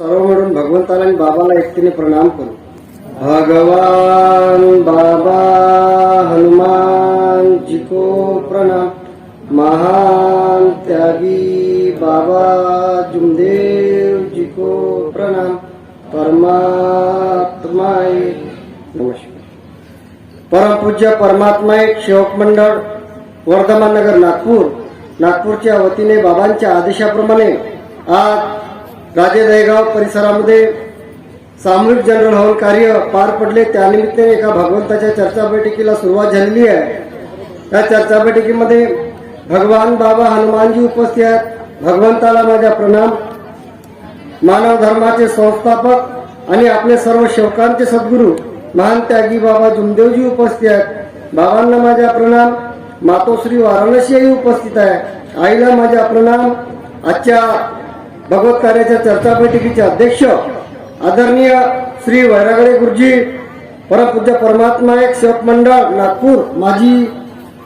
सर्व म्हणून भगवंताला आणि बाबाला एकटीने प्रणाम करू. भगवान बाबा हनुमान जी को प्रणाम. महान त्यागी बाबा जुमदेव जी को प्रणाम. परमात्माए नमस्कार. परमपूज्य परमात्मा एक सेवक मंडळ वर्धमान नगर नागपूर. नागपूरच्या वतीने बाबांच्या आदेशाप्रमाणे आज राजे दहेगाव परिसरामध्ये सामूहिक जनरल हॉल कार्य पार पडले. त्यानिमित्ताने एका भगवंताच्या चर्चा बैठकीला सुरुवात झालेली आहे. या चर्चा बैठकीमध्ये भगवान बाबा हनुमानजी उपस्थित आहेत. भगवंताला माझा प्रणाम. मानव धर्माचे संस्थापक आणि आपले सर्व शेवकांचे सद्गुरू महान त्यागी बाबा जुमदेवजी उपस्थित आहेत. बाबांना माझा प्रणाम. मातोश्री वाराणसीही उपस्थित आहे. आईला माझा प्रणाम. आजच्या भगवत कार्याच्या चर्चा बैठकीचे अध्यक्ष आदरणीय श्री वैरागडे गुरुजी परमपूज्य परमात्मा एक सेवक मंडळ नागपूर माजी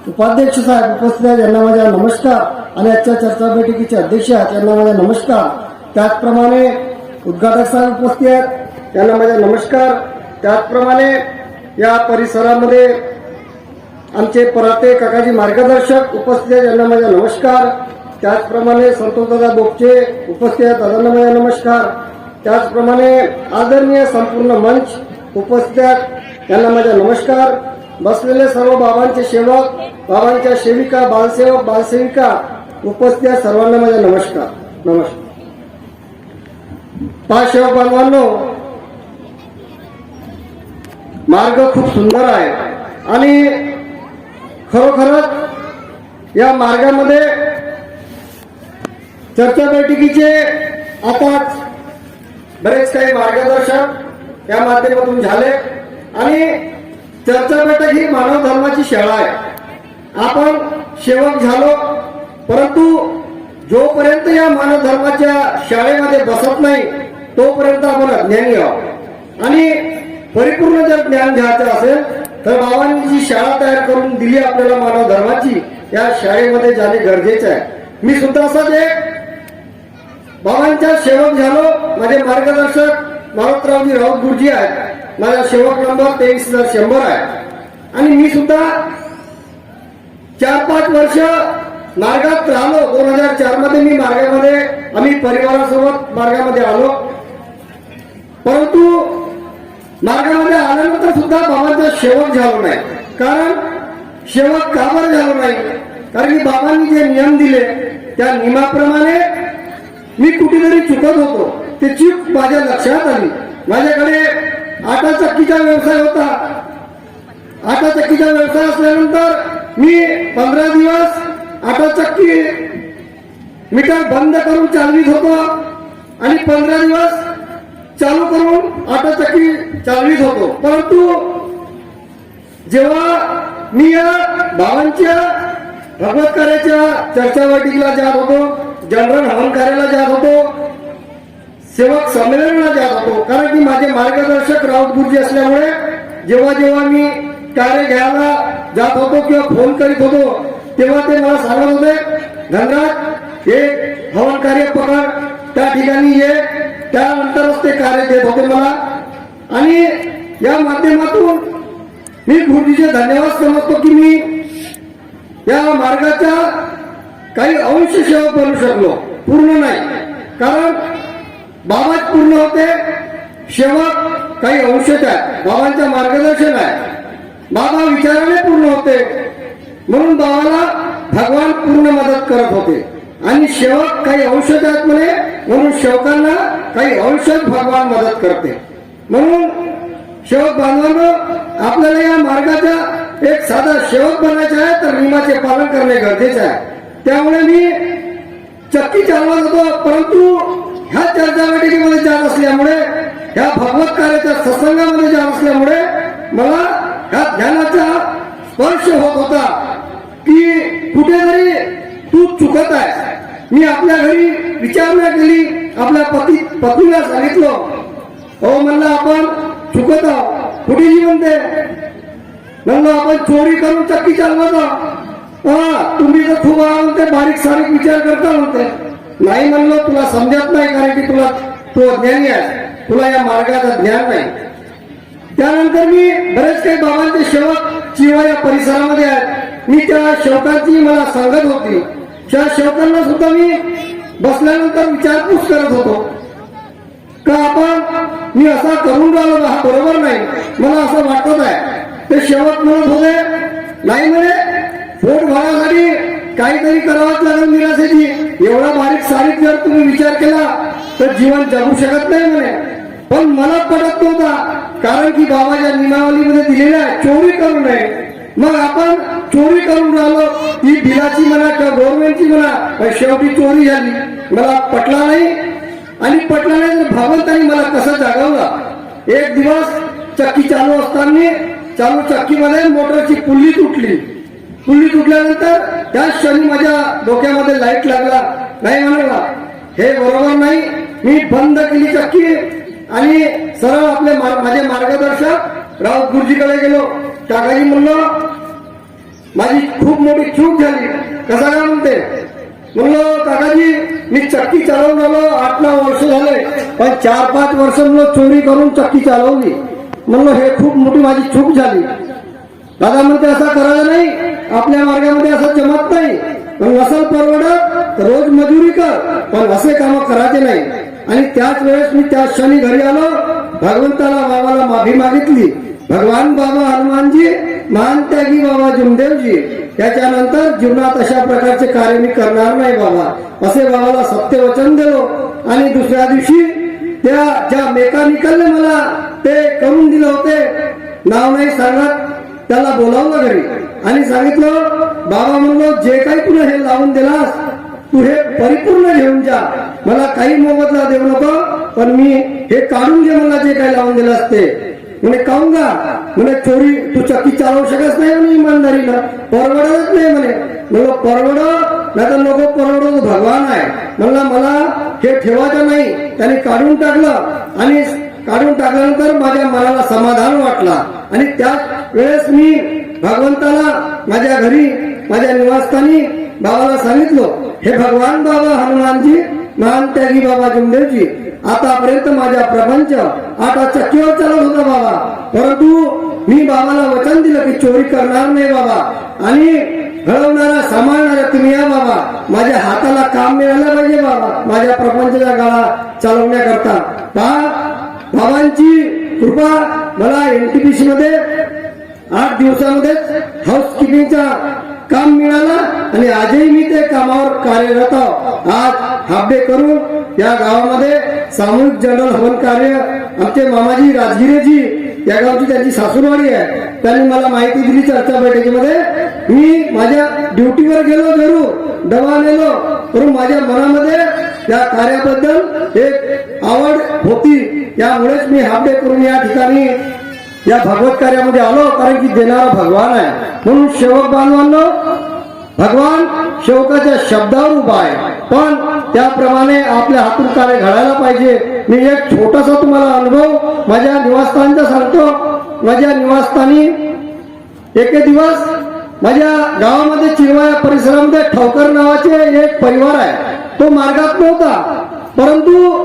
उपाध्यक्ष साहेब उपस्थित आहेत यांना माझ्या नमस्कार. आणि आजच्या चर्चा बैठकीचे अध्यक्ष आहेत यांना माझ्या नमस्कार. त्याचप्रमाणे उद्घाटक साहेब उपस्थित आहेत त्यांना माझ्या नमस्कार. त्याचप्रमाणे या परिसरामध्ये आमचे पराते काकाजी मार्गदर्शक उपस्थित आहेत यांना माझ्या नमस्कार. त्याचप्रमाणे संतोषदादा बोपचे उपस्थित आहेत दादांना नमस्कार. त्याचप्रमाणे आदरणीय संपूर्ण मंच उपस्थित यांना माझा नमस्कार. बसलेले सर्व बाबांचे सेवक बाबांच्या सेविका बालसेवक बालसेविका उपस्थित सर्वांना माझा नमस्कार. नमस्कार. पाच सेवक बांधवांनो मार्ग खूप सुंदर आहे. आणि खरोखरच या मार्गामध्ये चर्चा बैठकीचे आता बरेच काही मार्गदर्शक या माध्यमातून झाले. आणि चर्चा बैठक ही मानव धर्माची शाळा आहे. आपण सेवक झालो परंतु जोपर्यंत या मानव धर्माच्या शाळेमध्ये बसत नाही तोपर्यंत आपण अज्ञान घ्यावं आणि परिपूर्ण जर ज्ञान घ्यायचं असेल तर बाबांनी जी शाळा तयार करून दिली आपल्याला मानव धर्माची या शाळेमध्ये जाणे गरजेचे आहे. मी सुद्धा असंच एक बाबांचा सेवक झालो. माझे मार्गदर्शक मारुतरावजी राऊत गुरुजी आहेत. माझा सेवक नंबर तेवीस हजार शंभर आहे. आणि मी सुद्धा चार पाच वर्ष मार्गात राहिलो. दोन हजार चारमध्ये मी मार्गामध्ये आम्ही परिवारासोबत मार्गामध्ये आलो. परंतु मार्गामध्ये आल्यानंतर सुद्धा बाबांचा सेवक झालो नाही. कारण सेवक काबर झालो नाही? कारण की बाबांनी जे नियम दिले त्या नियमाप्रमाणे मी कुठेतरी चुकत होतो. ते चूक माझ्या लक्षात आली. माझ्याकडे आटा चक्कीचा व्यवसाय होता. आटा चक्कीचा व्यवसाय असल्यानंतर मी पंधरा दिवस आटा चक्की मीटर बंद करून चालवीत होतो आणि पंधरा दिवस चालू करून आटा चक्की चालवीत होतो. परंतु जेव्हा मी या भावांच्या भगवत कार्याच्या चर्चा बैठकीला जात होतो जनरल हवन कार्याला जात होतो. सेवक संमेलनाला जात होतो. कारण की माझे मार्गदर्शक राऊत गुरुजी असल्यामुळे जेव्हा जेव्हा मी कार्य घ्यायला जात होतो किंवा फोन करीत होतो तेव्हा ते मला सांगत होते धनराज हे हवन कार्य पकड. त्या ठिकाणी ये. त्यानंतरच ते कार्य देत होते मला. आणि या माध्यमातून मी गुरुजीचे धन्यवाद समजतो की मी या मार्गाच्या काही अंश सेवा करू शकलो. पूर्ण नाही. कारण बाबाच पूर्ण होते. सेवक काही अंशच आहे बाबांचं मार्गदर्शन आहे. बाबा विचाराने पूर्ण होते. म्हणून बाबाला भगवान पूर्ण मदत करत होते. आणि सेवक काही औषध आहेत म्हणे म्हणून शेवकांना काही औषध भगवान मदत करते. म्हणून सेवक बांधवांनो आपल्याला या मार्गाचा एक साधा सेवक बनायचा आहे तर नियमाचे पालन करणे गरजेचे आहे. त्यामुळे मी चक्की चालवत होतो परंतु ह्या चर्चा बैठकीमध्ये जात असल्यामुळे ह्या भगवत कार्याच्या सत्संगामध्ये जात असल्यामुळे मला ह्या ध्यानाचा स्पर्श होत होता की कुठेतरी तू चुकत आहे. मी आपल्या घरी विचारणा केली आपल्या पती पत्नीला सांगितलं. हो म्हणलं आपण चुकत आहोत. कुठे जी म्हणते म्हणलं आपण चोरी करून चक्की चालवत आहोत. हा तुम्ही जर खूप ते बारीक सारीक विचार करता म्हणते नाही म्हणलं तुला समजत नाही कारण की तुला तो अज्ञानी आहे. तुला या मार्गाचं ज्ञान नाही. त्यानंतर मी बरेच काही बाबांचे शेवक चिवा या परिसरामध्ये आहेत मी त्या सेवकांची मला सांगत होती. त्या सेवकांना सुद्धा मी बसल्यानंतर विचारपूस करत होतो. का आपण मी असा करून राहिलो हा बरोबर नाही. मला असं वाटत आहे. ते शेवट म्हणत होते नाही म्हणे पोट भरण्यासाठी काहीतरी करावंच लागेल निराशेची एवढा बारीक सारीक जर तुम्ही विचार केला तर जीवन जगू शकत नाही म्हणे. पण मला पडत नव्हता कारण की बाबाच्या नियमावलीमध्ये दिलेल्या चोरी करू नये. मग आपण चोरी करून राहिलो ही बिलाची म्हणा किंवा गव्हर्नमेंटची म्हणा शेवटी चोरी झाली. मला पटला नाही. आणि पटला नाही तर मला कसं जागवलं? एक दिवस चक्की चालू असताना चालू चक्कीमध्ये मोटरची पुल्ली तुटली. पुल्ली तुटल्यानंतर त्या क्षणी माझ्या डोक्यामध्ये लाइट लागला. नाही म्हणाला हे बरोबर नाही. मी बंद केली चक्की. आणि सरळ आपले माझे मार्गदर्शक राऊत गुरुजीकडे गेलो. काकाजी म्हणलं माझी खूप मोठी चूक झाली. कसा काय म्हणते? म्हणलं काकाजी मी चक्की चालवून आलो. आठ नऊ वर्ष झाले. पण चार पाच वर्ष म्हणलं चोरी करून चक्की चालवली. म्हणलं हे खूप मोठी माझी चूक झाली. दादा म्हणते असा करायला नाही. आपल्या मार्गामध्ये असं जमत नाही. पण नसल परवडत तर रोज मजुरी कर पण असे काम करायचे नाही. आणि त्याच वेळेस मी त्या क्षणी घरी आलो भगवंताला बाबाला माफी मागितली. भगवान बाबा हनुमानजी महान त्यागी बाबा जुमदेवजी. त्याच्यानंतर जीवनात अशा प्रकारचे कार्य मी करणार नाही बाबा. असे बाबाला सत्य वचन दिलो. आणि दुसऱ्या दिवशी त्या ज्या मेकॅनिकलने मला ते करून दिले होते नाव नाही सांगत त्याला बोलावलं घरी. आणि सांगितलं बाबा म्हणलो जे काही तुला हे लावून दिलास तू हे परिपूर्ण घेऊन जा. मला काही मोबदला देऊ नको पण मी हे काढून घे मला जे काही लावून दिलं ते म्हणे काहून गा म्हणे चोरी तू चक्की चालवू शकत नाही म्हणे इमानदारीनं. परवडतच नाही म्हणे. म्हणलं परवड? नाही तर नको परवडो भगवान आहे. म्हणला मला हे ठेवायचं नाही. त्याने काढून टाकलं आणि काढून टाकल्यानंतर माझ्या मनाला समाधान वाटला. आणि त्याच वेळेस मी भगवंताला माझ्या घरी माझ्या निवासस्थानी बाबाला सांगितलं हे भगवान बाबा हनुमानजी महान त्यागी बाबा जुमदेवजी आतापर्यंत माझ्या प्रपंच आता चक्कीवर चालत होता बाबा. परंतु मी बाबाला वचन दिलं की चोरी करणार नाही बाबा. आणि घडवणारा सांभाळणारा तुम्ही या बाबा. माझ्या हाताला काम मिळालं पाहिजे बाबा. माझ्या प्रपंचाच्या गाळा चालवण्याकरता. पहा बाबांची कृपा मला एनटीपीसी मध्ये आठ दिवसामध्येच हाऊसकीपिंगचा काम मिळाला आणि आजही मी ते कामावर कार्यरत आज हाबडे करून या गावामध्ये सामूहिक जनरल हवन कार्य आमचे मामाजी राजगिरेजी या गावची त्यांची सासूरवाडी आहे. त्यांनी मला माहिती दिली चर्चा बैठकीमध्ये. मी माझ्या ड्युटीवर गेलो जरूर दवा नेलो परंतु माझ्या मनामध्ये या कार्याबद्दल एक आवड होती. त्यामुळेच मी हाबडे करून या ठिकाणी या भागवत कार्यामध्ये आलो कारण की देणारा भगवान आहे. म्हणून सेवक बांधवांनो भगवान शेवकाच्या शब्दावर उभा आहे. पण त्याप्रमाणे आपल्या हातून कार्य घडायला पाहिजे. मी एक छोटासा तुम्हाला अनुभव माझ्या निवासस्थानचा सांगतो. माझ्या निवासस्थानी एके दिवस माझ्या गावामध्ये चिरवा परिसरामध्ये ठवकर नावाचे एक परिवार आहे. तो मार्गात नव्हता. परंतु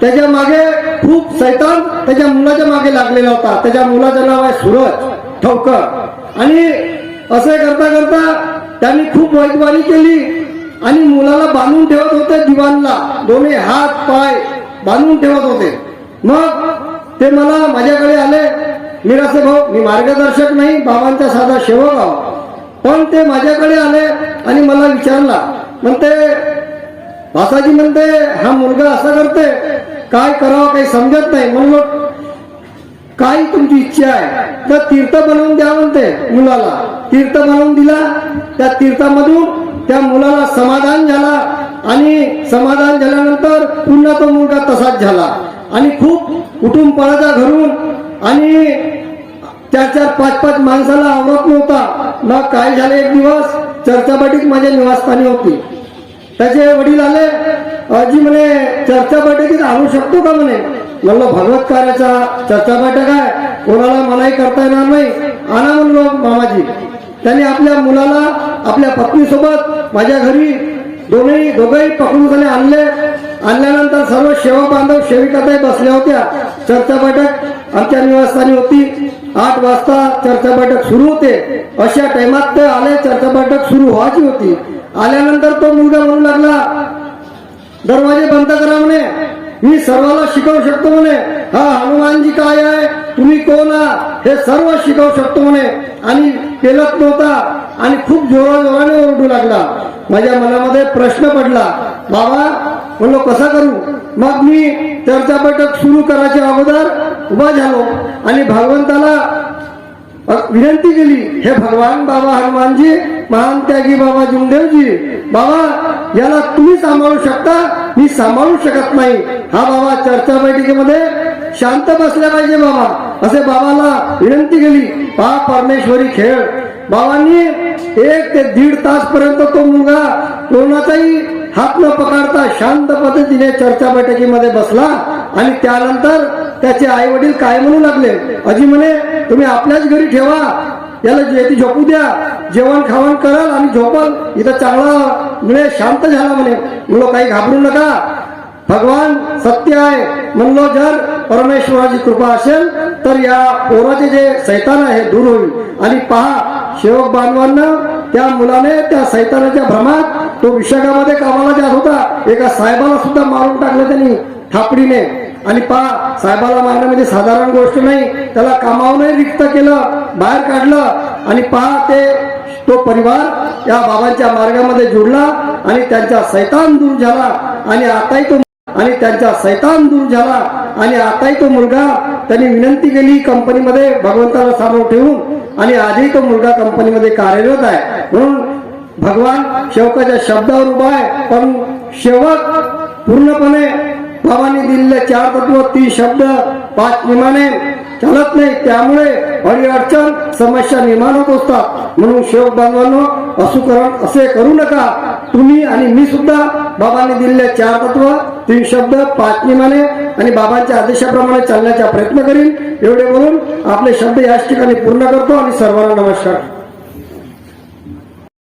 त्याच्यामागे खूप सैतान त्याच्या मुलाच्या मागे लागलेला होता. त्याच्या मुलाचं नाव आहे सूरज ठवकर. आणि असे करता करता त्यांनी खूप वाईटवाणी केली आणि मुलाला बांधून ठेवत होते दिवाणला. दोन्ही हात पाय बांधून ठेवत होते. मग ते मला माझ्याकडे आले. मी असं भाऊ मी मार्गदर्शक नाही बाबांचा साधा शेवक आहो. पण ते माझ्याकडे आले आणि मला विचारला. म्हणते भासाजी म्हणते हा मुलगा असा करते काय करावं काही समजत नाही. म्हणून काय तुमची इच्छा आहे. तर तीर्थ बनवून द्या म्हणते मुलाला. तीर्थ बनवून दिला. त्या तीर्थामधून त्या मुलाला समाधान झाला. आणि समाधान झाल्यानंतर पुन्हा तो मुलगा तसाच झाला. आणि खूप कुटुंब पळाचा घरून. आणि चार चार पाच पाच माणसाला आवडत नव्हता. मग काय झाले एक दिवस? चर्चाबाटीत माझ्या निवासस्थानी होती. त्याचे वडील आले. अजी म्हणे चर्चा बैठकीत आणू शकतो का म्हणे? म्हणलं भगवत कार्याचा चर्चा बैठक आहे. कोणाला मनाई करता येणार नाही. आणा म्हणलो मामाजी त्यांनी आपल्या मुलाला आपल्या पत्नीसोबत माझ्या घरी दोन्ही दोघंही पकडून आणले. आणल्यानंतर सर्व सेवा बांधव सेविकाताई बसल्या होत्या. चर्चा बैठक आमच्या निवासस्थानी होती. आठ वाजता चर्चा बैठक सुरू होते. अशा टायमात ते आले चर्चा बैठक सुरू व्हायची होती. आल्यानंतर तो मुलगा म्हणू लागला दरवाजे बंद करा म्हणे. मी सर्वाला शिकवू शकतो म्हणे. हा हनुमानजी काय आहे? तुम्ही कोण आहात? हे सर्व शिकवू शकतो म्हणे. आणि केलत नव्हता. आणि खूप जोरा जोराने ओरडू लागला. माझ्या मनामध्ये प्रश्न पडला. बाबा म्हणलो कसा करू? मग मी चर्चा बैठक सुरू करायच्या अगोदर उभा झालो. आणि भगवंताला विनंती केली हे भगवान बाबा हनुमानजी महान त्यागी बाबा जुमदेवजी बाबा याला तुम्ही सांभाळू शकता मी सांभाळू शकत नाही. हा बाबा चर्चा बैठकीमध्ये शांत बसल्या पाहिजे बाबा. असे बाबाला विनंती केली पहा परमेश्वरी खेळ. बाबांनी एक ते दीड तास पर्यंत तो मुलगा कोणाचाही हात न पकडता शांत पद्धतीने चर्चा बैठकीमध्ये बसला आणि त्यानंतर त्याचे आई वडील काय म्हणू लागले? अजी म्हणे तुम्ही आपल्याच घरी ठेवा याला जेती झोपू द्या. जेवण खावण कराल आणि झोपल. इथं चांगला मिळे शांत झाला म्हणे. म्हणलो काही घाबरू नका. भगवान सत्य आहे. म्हणलो जर परमेश्वराची कृपा असेल तर या पोराचे जे सैतान आहे दूर होईल. आणि पहा शेवक बांधवांना त्या मुलाने त्या सैतानाच्या भ्रमात तो विशाखामध्ये कामाला जात होता. एका साहेबाला सुद्धा मारून टाकलं त्यांनी थापडीने आणि पहा साहेबाला मारणं म्हणजे साधारण गोष्ट नाही त्याला कामावूनही रिक्त केलं बाहेर काढलं. आणि पहा ते तो परिवार या बाबांच्या मार्गामध्ये जुडला आणि त्यांचा सैतान दूर झाला. आणि आताही तो आणि त्यांचा सैतान दूर झाला. आणि आताही तो मुलगा त्यांनी विनंती केली कंपनीमध्ये भगवंताला सामोर ठेवून. आणि आजही तो मुलगा कंपनीमध्ये कार्यरत आहे. म्हणून भगवान शेवकाच्या शब्दावर उभा आहे. पण शेवक पूर्णपणे बाबांनी दिलेले चार तत्व तीन शब्द पाच विमाने चालत नाही. त्यामुळे अडचण समस्या निर्माण होत असतात. म्हणून शेवक बांधवांनो असुकरण असे करू नका. तुम्ही आणि मी सुद्धा बाबांनी दिलेले चार तत्व तीन शब्द पाच निमाने आणि बाबांच्या आदेशाप्रमाणे चालण्याचा प्रयत्न करीन. एवढे बोलून आपले शब्द याच ठिकाणी पूर्ण करतो आणि सर्वांना नमस्कार.